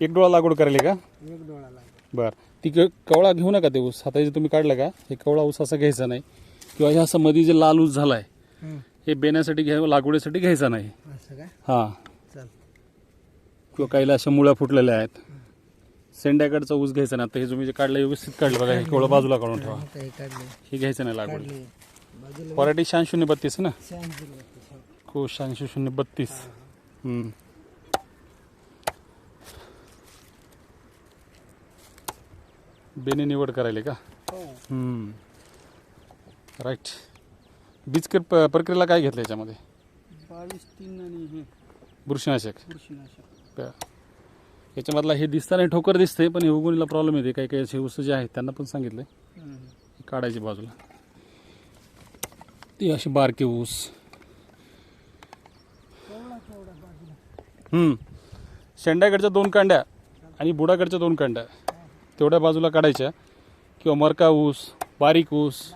एक डोळा लागवड करायला का? एक डोळा बर. ती क- कवळा घेऊ नका ते ऊस. आता जे तुम्ही काढलं का हे कवळा ऊस असा घ्यायचा नाही. किंवा हे असं मध्ये जे लाल ऊस झालाय हे बेण्यासाठी घ्यावं लागवडीसाठी घ्यायचा नाही. असं काय हां. चल किंवा काहीला अशा मुळ्या फुटलेल्या आहेत. सेंड्याकडचा ऊस घ्यायचा नाही. आता हे तुम्ही जे काढलं हे व्यवस्थित काढलं बघा हे केवढं बाजूला काढून ठेवा. काढले. हे घ्यायचं नाही लागवड. काढले. बाजूला व्हरायटी शहाऐंशी शून्य बत्तीस ना? शहाऐंशी हो. को शहाऐंशी शून्य बत्तीस. हम्म. बेने निवड करायला का. राईट बीज प- प्रक्रियेला काय घेतलं याच्यामध्ये? बावीस तीन आणि हे. बुरशीनाशक. बुरशीनाशक. याच्यामधला हे दिसताना ठोकर दिसते पण हे उगवणीला प्रॉब्लेम येते. काही काही असे ऊस जे आहेत त्यांना पण सांगितलं. काढायची बाजूला. ती अशी बारके ऊस. शेंड्याकडच्या दोन कांड्या आणि बुडाकडच्या दोन कांड्या. तेवढ्या बाजूला काढायच्या. किंवा मरका ऊस बारीक ऊस.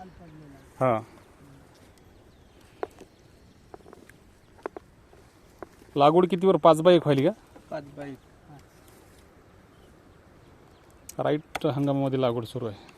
हां. लागवड कितीवर? पाच बाय एक व्हायली का? पाच बाई. राईट हंगामामध्ये लागवड सुरू आहे.